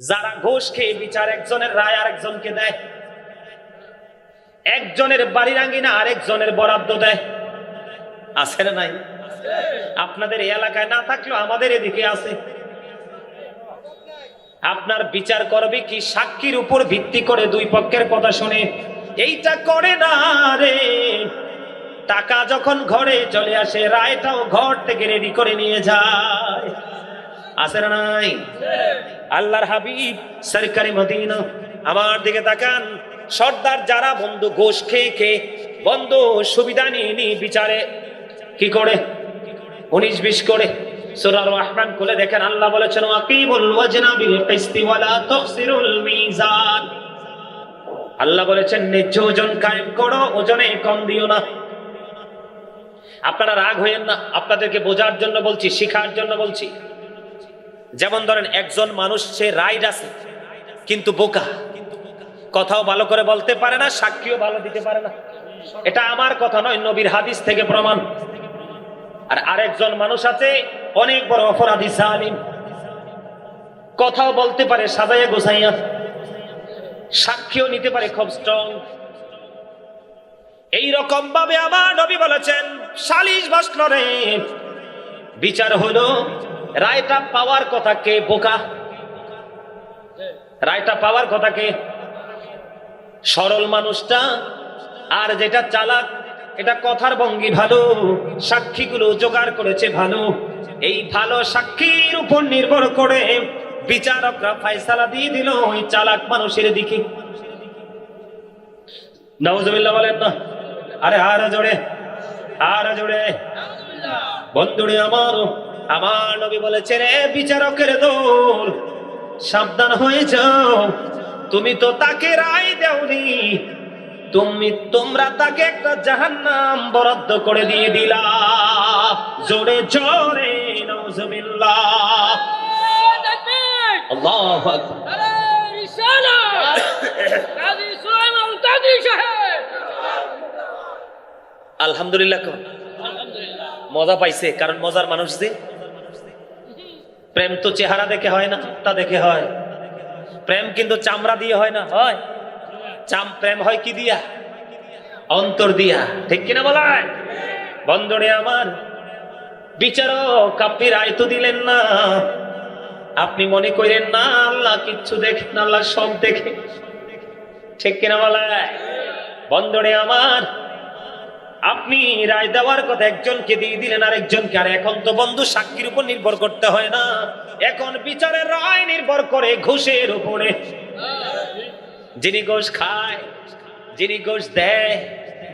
যারা ঘুষ খেয়ে বিচার একজনের রায় আরেকজনকে দেয়। একজনের বাড়ির আঙ্গিনা আরেকজনের বরাদ্দ দেয়। আছে না নাই? আপনাদের এলাকায় না থাকলেও আমাদের এদিকে আছে। আপনার বিচার করবে কি সাক্ষীর উপর ভিত্তি করে দুই পক্ষের কথা শুনে, এইটা করে না রে। টাকা যখন ঘরে চলে আসে, রায়টাও ঘর থেকে রেডি করে নিয়ে যায়। আছে না নাই? আল্লাহর হাবিব সরকারি মদিনা, আমার দিকে তাকান। সর্দার যারা বন্ধু ঘোষ খেয়ে খেয়ে, বন্ধু সুবিধা নিয়ে বিচারে। কি করে? উনিশ বিশ করে। সূরার রহমান খুলে দেখেন, আল্লাহ বলেছেন আকিমুল ওয়াজনা বিল কিসতি ওয়ালা আল্লাহ বলেছেন ন্যায্য ওজন কায়েম করো, ওজনে কম দিও না। আপনারা রাগ হইেন না। আপনাদেরকে বোঝার জন্য বলছি, শিখার জন্য বলছি। যেমন ধরেন একজন মানুষ, সে রাইড আছে, কিন্তু বোকা। কথাও ভালো করে বলতে পারে না, সাক্ষীও ভালো দিতে পারে না। এটা আমার কথা নয়, নবীর হাদিস থেকে প্রমাণ। আর আরেকজন মানুষ আছে, অনেক বড় অপরাধী সালিম কথাও বলতে পারে, সাজাইয়া গোসাইয়া সাক্ষীও নিতে পারে, খুব স্ট্রং এই রকম ভাবে আমার নবী বলেছেন, সালিশ বসল বিচার হলো রায়টা পাওয়ার কথা কে বোকা রায়টা পাওয়ার কথা কে সরল মানুষটা আর যেটা চালাক, এটা কথার ভঙ্গি ভালো, সাক্ষীগুলো জোগাড় করেছে ভালো। এই ভালো সাক্ষীর উপর নির্ভর করে বিচারকরা ফায়সালা দিয়ে দিল ওই চালাক মানুষের দিকে। নওয়াজবিল্লাহ বলেন না। আরে আর জোরে আর জোরে। বন্ধুরে আমার আমার নবী বলেছে রে বিচারকের দোল, সাবধান হয়ে যাও। তুমি তো তাকে রায় দেওনি। তুমি, তোমরা তাকে একটা জাহান্নাম বরাদ্দ করে দিয়ে দিলা। জোরে জোরে আকবার। আলহামদুলিল্লাহ মজা পাইছে, কারণ মজার মানুষ যে। প্রেম তো চেহারা দেখে হয় না, তা দেখে হয়। প্রেম কিন্তু চামড়া দিয়ে হয় না, হয়। চাম, প্রেম হয় কি দিয়া? অন্তর দিয়া। ঠিক কিনা বলায় বন্ধরে আমার বিচারক, আপনি রায় তো দিলেন না। আপনি মনে করেন, না আল্লাহ কিচ্ছু দেখেন আল্লাহ সব দেখে। ঠিক কিনা বলায় বন্ধরে আমার আপনি রায় দেওয়ার কথা একজনকে দিয়ে দিলেন আর একজনকে আর এখন তো বন্ধু, সাক্ষীর উপর নির্ভর করতে হয় না। এখন বিচারের রায় নির্ভর করে ঘুষের উপরে। যিনি ঘোষ খায়, যিনি ঘোষ দেয়,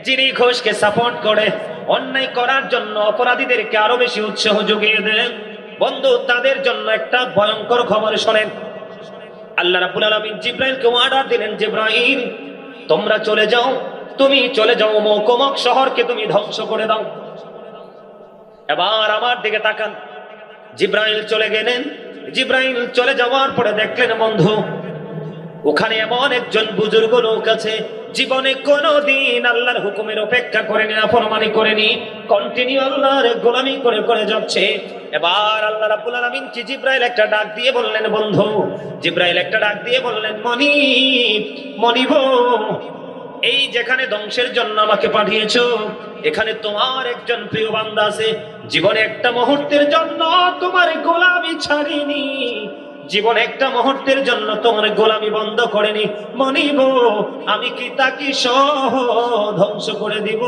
যিনি ঘোষকে সাপোর্ট করে, অন্যায় করার জন্য অপরাধীদেরকে আরও বেশি উৎসাহ যোগিয়ে দেন। বন্ধু, তাদের জন্য একটা ভয়ঙ্কর খবর শোনেন। আল্লাহ রাব্বুল আলামিন জিব্রাইলকে অর্ডার দিলেন জিব্রাহিম তোমরা চলে যাও। তুমি চলে যাও মৌকমক শহরকে তুমি ধ্বংস করে দাও। এবার আমার দিকে তাকান। জিব্রাইল চলে গেলেন। জিব্রাইল চলে যাওয়ার পরে দেখলেন, বন্ধু, ওখানে এমন একজন বুজুর্গ লোক আছে, জীবনে কোনো দিন আল্লাহর হুকুমের অপেক্ষা করেনি, নাফরমানি করেনি কন্টিনিউ আল্লাহর গোলামি করে করে যাচ্ছে। এবার আল্লাহ রাব্বুল আলামিন কি জিব্রাইল একটা ডাক দিয়ে বললেন, বন্ধু, জিব্রাইল একটা ডাক দিয়ে বললেন মনি মনিব এই যেখানে ধ্বংসের জন্য আমাকে পাঠিয়েছ, এখানে তোমার একজন প্রিয় বান্দা আছে। জীবনে একটা মুহূর্তের জন্য তোমার গোলামি ছাড়িনি। জীবন একটা মুহূর্তের জন্য তোমার গোলামি বন্ধ করেনি মনিব, আমি কি তাকে সহ ধ্বংস করে দিব?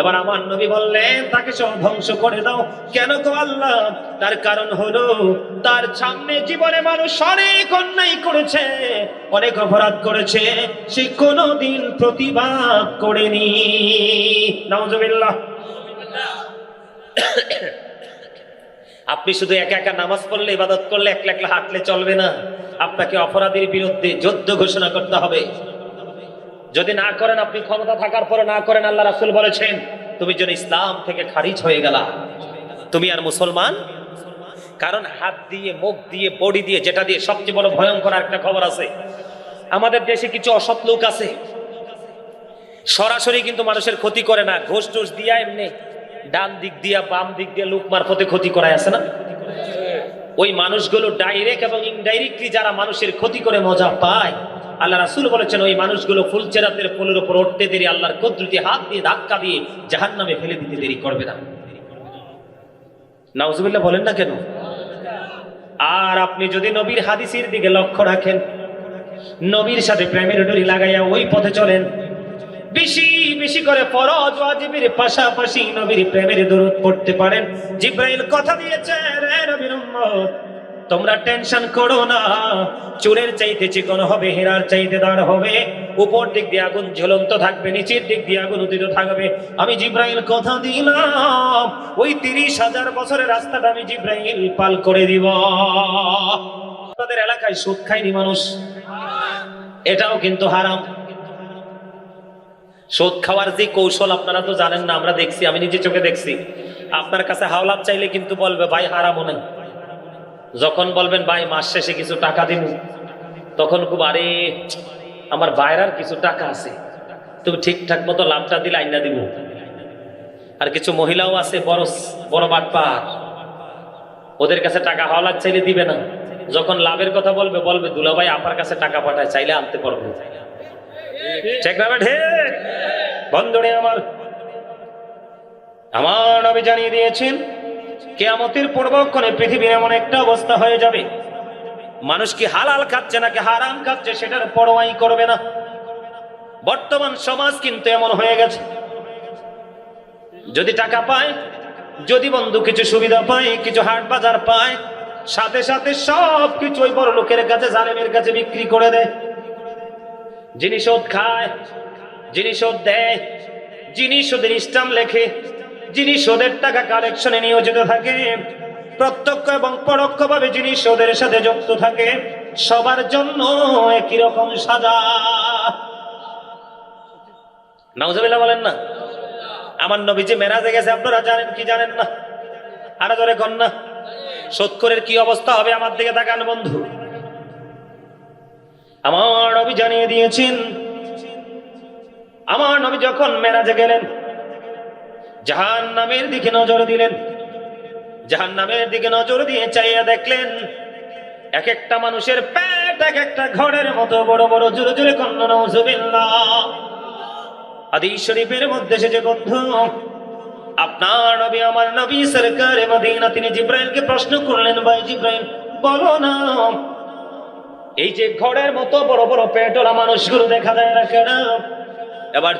এবার আমার নবী বললেন, তাকে সহ ধ্বংস করে দাও। কেন তো আল্লাহ? তার কারণ হলো, তার সামনে জীবনে মানুষ অনেক অন্যায় করেছে, অনেক অপরাধ করেছে। সে কোনোদিন প্রতিবাদ করেনি। নাউজুবিল্লাহ। আপনি শুধু একা একা নামাজ পড়লে, ইবাদত করলে, একলা একলা হাঁটলে চলবে না। আপনাকে অপরাধীর বিরুদ্ধে যুদ্ধ ঘোষণা করতে হবে। যদি না করেন, আপনি ক্ষমতা থাকার পরে না করেন, আল্লাহ রাসুল বলেছেন, তুমি যেন ইসলাম থেকে খারিজ হয়ে গেলা। তুমি আর মুসলমান? কারণ হাত দিয়ে, মুখ দিয়ে, বডি দিয়ে, যেটা দিয়ে সবচেয়ে বড় ভয়ঙ্কর একটা খবর আছে। আমাদের দেশে কিছু অসৎ লোক আছে। সরাসরি কিন্তু মানুষের ক্ষতি করে না। ঘোষ টোষ দিয়া এমনি ডান দিক দিয়া বাম দিক দিয়ে লোক মারফতে ক্ষতি করায় আছে না? ওই মানুষগুলো ডাইরেক্ট এবং ইনডাইরেক্টলি যারা মানুষের ক্ষতি করে মজা পায়, আল্লাহ রাসুল বলেছেন, ওই মানুষগুলো ফুলচেরাতের ফুলের উপর উঠতে দেরি, আল্লাহর কদ্রুতি হাত দিয়ে ধাক্কা দিয়ে জাহান নামে ফেলে দিতে দেরি করবে না। নাউজুবিল্লাহ বলেন না কেন? আর আপনি যদি নবীর হাদিসের দিকে লক্ষ্য রাখেন, নবীর সাথে প্রেমের ডরি লাগাইয়া ওই পথে চলেন, বেশি বেশি করে ফরজ ওয়াজিবের পাশাপাশি নবীর প্রেমের দরুদ পড়তে পারেন। জিব্রাইল কথা দিয়েছে, রে নবীর উম্মত, তোমরা টেনশন করো না। চুলের চাইতে চিকন হবে, হেরার চাইতে দাঁড় হবে। উপর দিক দিয়ে আগুন ঝুলন্ত থাকবে, নিচের দিক দিয়ে আগুন উদিত থাকবে। আমি জিব্রাইল কথা দিলাম, ওই তিরিশ হাজার বছরের রাস্তাটা আমি জিব্রাইল পাল করে দিব। আমাদের এলাকায় সুদ খায়নি মানুষ। এটাও কিন্তু হারাম। সুদ খাওয়ার যে কৌশল আপনারা তো জানেন না, আমরা দেখছি, আমি নিজে চোখে দেখছি। আপনার কাছে হাওলাত চাইলে কিন্তু বলবে, ভাই, হারাম নেই। যখন বলবেন, ভাই, মাস শেষে কিছু টাকা দিব তখন খুব, আরে, আমার বাইরার কিছু টাকা আছে। তুমি ঠিকঠাক মতো লাভটা দিলে আইনা দিব আর কিছু মহিলাও আছে বড় বড় বাটপার। ওদের কাছে টাকা হাওলাত চাইলে দিবে না। যখন লাভের কথা বলবে বলবে, দুলাভাই আপনার কাছে টাকা পাঠায়, চাইলে আনতে পারব। ঠিক না ঠিক বন্ধুরে আমার আমার নবী জানিয়ে দিয়েছেন, কেয়ামতের পূর্বক্ষণে পৃথিবীর এমন একটা অবস্থা হয়ে যাবে। মানুষ কি হালাল খাচ্ছে নাকি হারাম খাচ্ছে সেটার পরোয়াই করবে না। বর্তমান সমাজ কিন্তু এমন হয়ে গেছে। যদি টাকা পায়, যদি বন্ধু কিছু সুবিধা পায়, কিছু হাট বাজার পায়, সাথে সাথে সব কিছু ওই বড় লোকের কাছে, জালেমের কাছে বিক্রি করে দেয়। জিনিস ওদ খায় জিনিস ওদ দেয় জিনিস ওদের ইস্টাম লেখে জিনিস ওদের টাকা কালেকশনে নিয়োজিত থাকে, প্রত্যক্ষ এবং পরোক্ষভাবে জিনিস ওদের সাথে যুক্ত থাকে, সবার জন্য একই রকম সাজা। নাউজুবিল্লাহ বলেন না? আমার নবী যে মেরাজে গেছে, আপনারা জানেন কি জানেন না? আরও ধরে কন না। সৎকরের কি অবস্থা হবে আমার দিকে তাকান বন্ধু। আমার নবী জানিয়ে দিয়েছেন, আমার নবী যখন মেরাজে গেলেন জাহান নামের দিকে নজর দিলেন জাহান নামের দিকে নজর দিয়ে চাইয়া দেখলেন এক একটা মানুষের পেট এক একটা ঘরের মতো বড় বড় জোরে জোরে নজুবিল্লাহ আদি শরীফের মধ্যে সে যে বন্ধু, আপনার নবী, আমার নবী সরকার মদিনা, তিনি জিব্রাইলকে প্রশ্ন করলেন, ভাই জিব্রাইল, বলো না। এই যে ঘরের মতো বড় বড় পেটলা মানুষগুলো দেখা যায় না কেন? এবার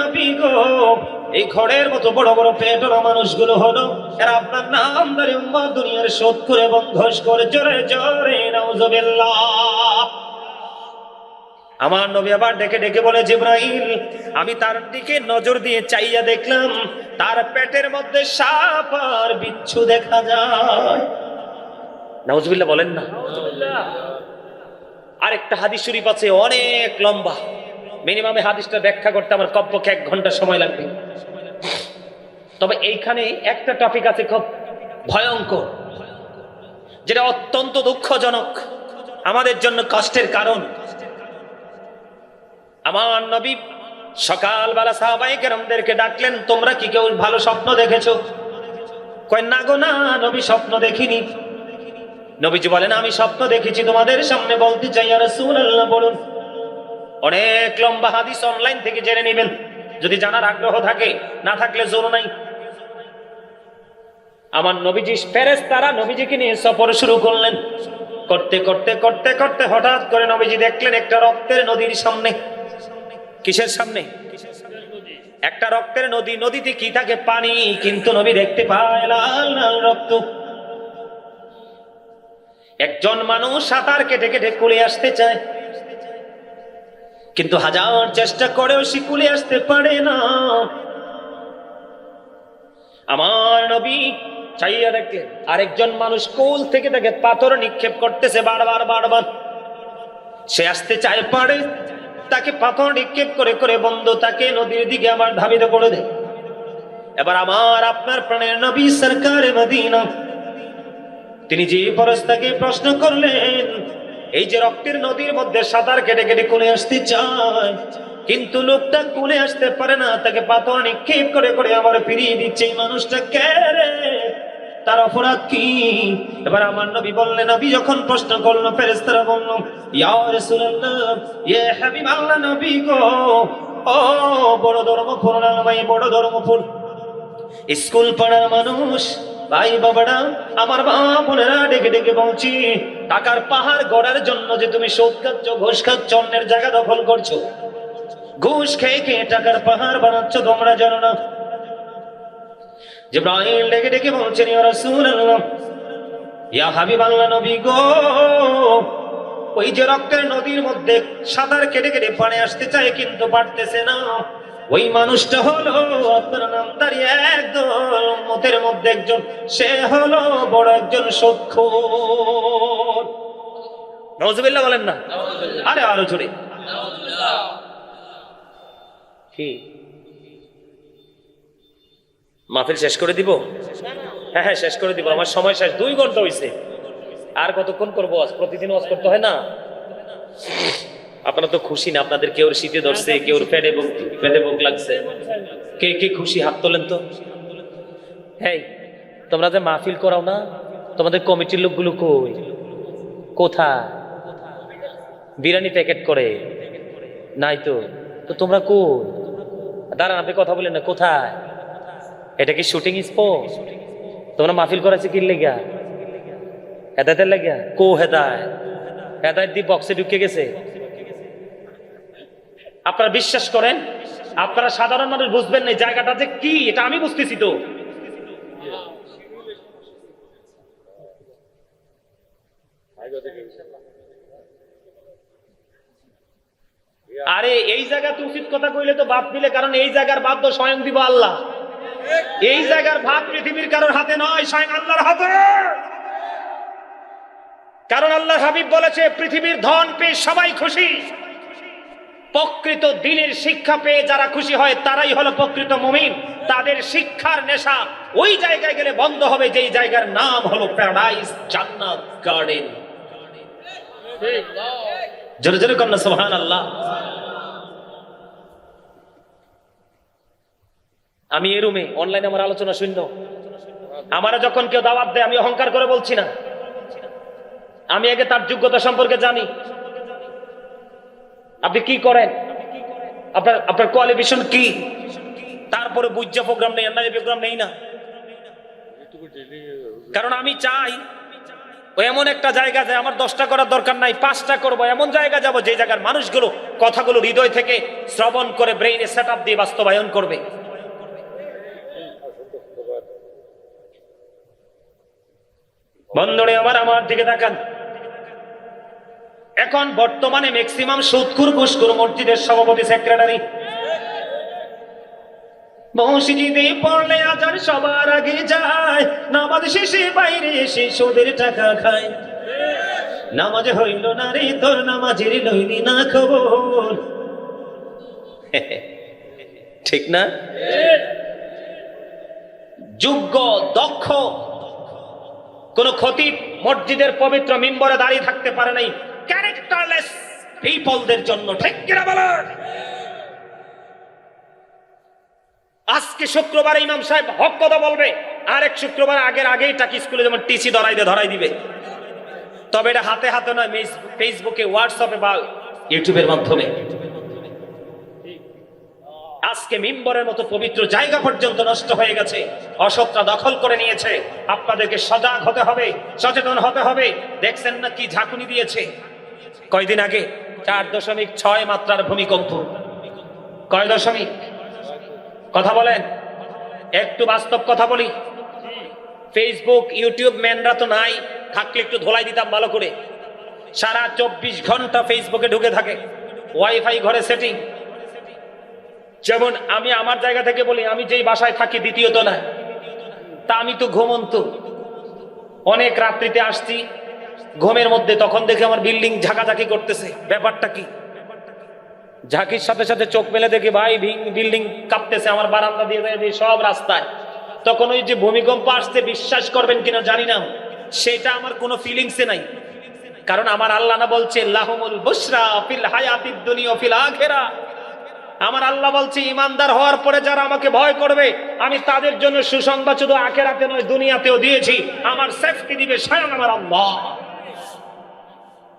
নবী গো, এই ঘরের মতো বড় বড় পেটলা মানুষগুলো হলো, এরা আপনার নাম ধরে উম্মত দুনিয়ার শোধ করে ঘোষ করে জোরে জোরে, নাউজুবিল্লাহ। আমার নবী আবার ডেকে ডেকে বলে, জিব্রাইল, আমি তার দিকে নজর দিয়ে চাইয়া দেখলাম, তার পেটের মধ্যে সাপ আর বিচ্ছু দেখা যায়। নাউজুবিল্লাহ বলেন না। আরেকটা হাদিস শরীফ আছে অনেক লম্বা। মিনিমামে হাদিসটা ব্যাখ্যা করতে আমার কমপক্ষে এক ঘণ্টা সময় লাগবে। তবে এইখানে একটা টপিক আছে খুব ভয়ঙ্কর, যেটা অত্যন্ত দুঃখজনক, আমাদের জন্য কষ্টের কারণ। আমার নবী সকালবেলা সাহাবাই কেরমদেরকে ডাকলেন, তোমরা কি কেউ ভালো স্বপ্ন দেখেছ? কয়, না গো, না, নবী স্বপ্ন দেখিনি। নবীজি বলেন, আমি স্বপ্ন দেখেছি তোমাদের সামনে বলতে চাই আর আল্লাহ বলুন। অনেক লম্বা হাদিস অনলাইন থেকে জেনে নেবেন। যদি জানার আগ্রহ থাকে, না থাকলে জোর নাই। আমার নবীজি ফেরেস তারা নবীজিকে নিয়ে সফর শুরু করলেন। করতে করতে করতে করতে হঠাৎ করে নবীজি দেখলেন একটা রক্তের নদীর সামনে। কিসের সামনে? একটা রক্তের নদী। নদীতে কি থাকে? পানি। কিন্তু নবী দেখতে পায় লাল লাল রক্ত। একজন মানুষ সাঁতার কেটে কেটে কুলে আসতে চায়। কিন্তু হাজার চেষ্টা করেও সে কুলে আসতে পারে না। আমার নবী চাইয়া দেখলেন, আরেকজন মানুষ কোল থেকে তাকে পাথর নিক্ষেপ করতেছে বারবার বারবার। সে আসতে চায় পারে, তাকে পাথর নিক্ষেপ করে করে বন্ধ তাকে নদীর দিকে আবার ধাবিত করে দেয় এবার আমার, আপনার প্রাণের নবী সরকার মদিনা তিনি যে ফরস্তাকে প্রশ্ন করলেন, এই যে রক্তের নদীর মধ্যে সাঁতার কেটে কেটে কোলে আসতে চায়, কিন্তু লোকটা কোলে আসতে পারে না, তাকে পাথর নিক্ষেপ করে করে আবার ফিরিয়ে দিচ্ছে। এই মানুষটা কে রে? তার অপরাধ কি? এবার আমার নবী বললেন, নবী যখন প্রশ্ন করল ফেরেস্তারা বলল, ইয়া রাসূলুল্লাহ, ইয়া হাবিব আল্লাহ নবী গো, ও বড় ধর্ম ভাই বড় ধর্ম ধর্মপুর স্কুল পাড়ার মানুষ ভাই বাবারা, আমার মা বোনেরা ডেকে ডেকে বলছি, টাকার পাহাড় গড়ার জন্য যে তুমি সুদ খাচ্ছ, ঘুষ খাচ্ছ, অন্যের জায়গা দখল করছ। ঘুষ খেয়ে খেয়ে টাকার পাহাড় বানাচ্ছ, তোমরা জানো না। জিব্রাইল ডেকে ডেকে বলছেন, ইয়া ইয়া হাবিবাল্লাহ নবী গো, ওই যে রক্তের নদীর মধ্যে সাঁতার কেটে কেটে পানি আসতে চায়, কিন্তু পারতেছে না। ওই মানুষটা হলো আপনার নাম দাঁড়িয়ে একদম মতের মধ্যে একজন সে হলো বড় একজন সক্ষ। নজবিল্লা বলেন না? আরে আরও জোরে। কি? মাহফিল শেষ করে দিব? হ্যাঁ হ্যাঁ শেষ করে দিব। আমার সময় শেষ। দুই ঘণ্টা হইছে। আর কতক্ষণ করব আজ? প্রতিদিন ওয়াজ করতে হয় না? আপনারা তো খুশি না, আপনাদের কেউ শীতে ধরছে, কেউ ফেডে বুক ফেডে বুক লাগছে। কে কে খুশি হাত তোলেন তো? হ্যাঁ তোমরা যে মাহফিল করাও না, তোমাদের কমিটির লোকগুলো কই? কোথায়? বিরিয়ানি প্যাকেট করে? নাই তো। তো তোমরা কই? দাঁড়ান, আপনি কথা বলেন না, কোথায়? এটা কি শুটিং স্পট তোমরা মাহফিল করাছে কি লেগা? হেদায়তের লেগা? কো হেদায় হেদায়ত দিয়ে বক্সে ঢুকে গেছে? আপনারা বিশ্বাস করেন? আপনারা সাধারণ মানুষ বুঝবেন না জায়গাটা যে কি, এটা আমি বুঝতেছি তো। আরে, এই জায়গা উচিত কথা কইলে তো বাদ দিলে, কারণ এই জায়গার বাদ তো স্বয়ং দিব আল্লাহ। এই জায়গার ভাগ পৃথিবীর কারোর হাতে নয়, স্বয়ং আল্লাহর হাতে। কারণ আল্লাহ হাবিব বলেছে, পৃথিবীর ধন পেয়ে সবাই খুশি। প্রকৃত দিনের শিক্ষা পেয়ে যারা খুশি হয়, তারাই হলো প্রকৃত মুমিন। তাদের শিক্ষার নেশা ওই জায়গায় গেলে বন্ধ হবে, যেই জায়গার নাম হলো প্যারাডাইস, জান্নাত, গার্ডেন। জোরে জোরে কন্যা সোহান আল্লাহ আমি এই রুমে, অনলাইনে আমার আলোচনা শূন্য। আমারা যখন কেউ দাওয়াত দেয়, আমি অহংকার করে বলছি না। আমি আগে তার যোগ্যতা সম্পর্কে জানি। আপনি কি করেন? আপনার আপনার কোয়ালিফিকেশন কি? তারপরে বুঝা প্রোগ্রাম নেই এনআরএ প্রোগ্রাম নেই না। কারণ আমি চাই এমন একটা জায়গা যে আমার দশটা করার দরকার নাই, পাঁচটা করব, এমন জায়গা যাব যে জায়গার মানুষগুলো কথাগুলো হৃদয় থেকে শ্রবণ করে ব্রেইনে সেট আপ দিয়ে বাস্তবায়ন করবে। বন্ধুরে, আমার আমার দিকে তাকান। এখন বর্তমানে ম্যাক্সিমাম সুৎকুর ঘুষকুর মসজিদের সভাপতি সেক্রেটারি মসজিদে পড়লে আজার সবার আগে যায়, নামাজ শেষে বাইরে সুদের টাকা খায়। নামাজ হইল না রে তোর নামাজের লইলি না খবর। ঠিক না? যোগ্য, দক্ষ, কোন ক্ষতি মসজিদের পবিত্র মিম্বরে দাঁড়িয়ে থাকতে পারে নাই। ক্যারেক্টারলেস পিপলদের জন্য, ঠিক কিনা বলেন আজকে শুক্রবার ইমাম সাহেব হক কথা বলবে, আরেক শুক্রবার আগের আগেই টাকি স্কুলে যেমন টিসি ধরাই দিয়ে ধরাই দিবে। তবে এটা হাতে হাতে নয় ফেসবুকে, হোয়াটসঅ্যাপে বা ইউটিউবের মাধ্যমে। আজকে মিম্বরের মতো পবিত্র জায়গা পর্যন্ত নষ্ট হয়ে গেছে অসৎরা দখল করে নিয়েছে। আপনাদেরকে সজাগ হতে হবে, সচেতন হতে হবে। দেখছেন না কি ঝাঁকুনি দিয়েছে? কয়দিন আগে? চার দশমিক ছয় মাত্রার ভূমিকম্প। কয় দশমিক? কথা বলেন। একটু বাস্তব কথা বলি। ফেসবুক ইউটিউব ম্যানরা তো নাই। থাকলে একটু ধোলাই দিতাম ভালো করে। সারা চব্বিশ ঘণ্টা ফেসবুকে ঢুকে থাকে। ওয়াইফাই ঘরে সেটিং যেমন আমি আমার জায়গা থেকে বলি, আমি যেই বাসায় থাকি দ্বিতীয়ত না। তা আমি তো ঘুমন্ত। অনেক রাত্রিতে আসছি ঘুমের মধ্যে তখন দেখে আমার বিল্ডিং ঝাঁকাঝাঁকি করতেছে। ব্যাপারটা কি? ঝাঁকির সাথে সাথে চোখ মেলে দেখি ভাই বিল্ডিং কাঁপতেছে, আমার বারান্দা দিয়ে দিয়ে সব রাস্তায়। তখন ওই যে ভূমিকম্প আসতে বিশ্বাস করবেন কিনা জানি না। সেটা আমার কোনো ফিলিংসে নাই। কারণ আমার আল্লাহ না বলছে ফিল আখিরা। আমার আল্লাহ বলছে, ইমানদার হওয়ার পরে যারা আমাকে ভয় করবে, আমি তাদের জন্য সুসংবাদ শুধু আখেরাতে নয়, দুনিয়াতেও দিয়েছি। আমার সেফটি দিবে স্বয়ং আমার আল্লাহ।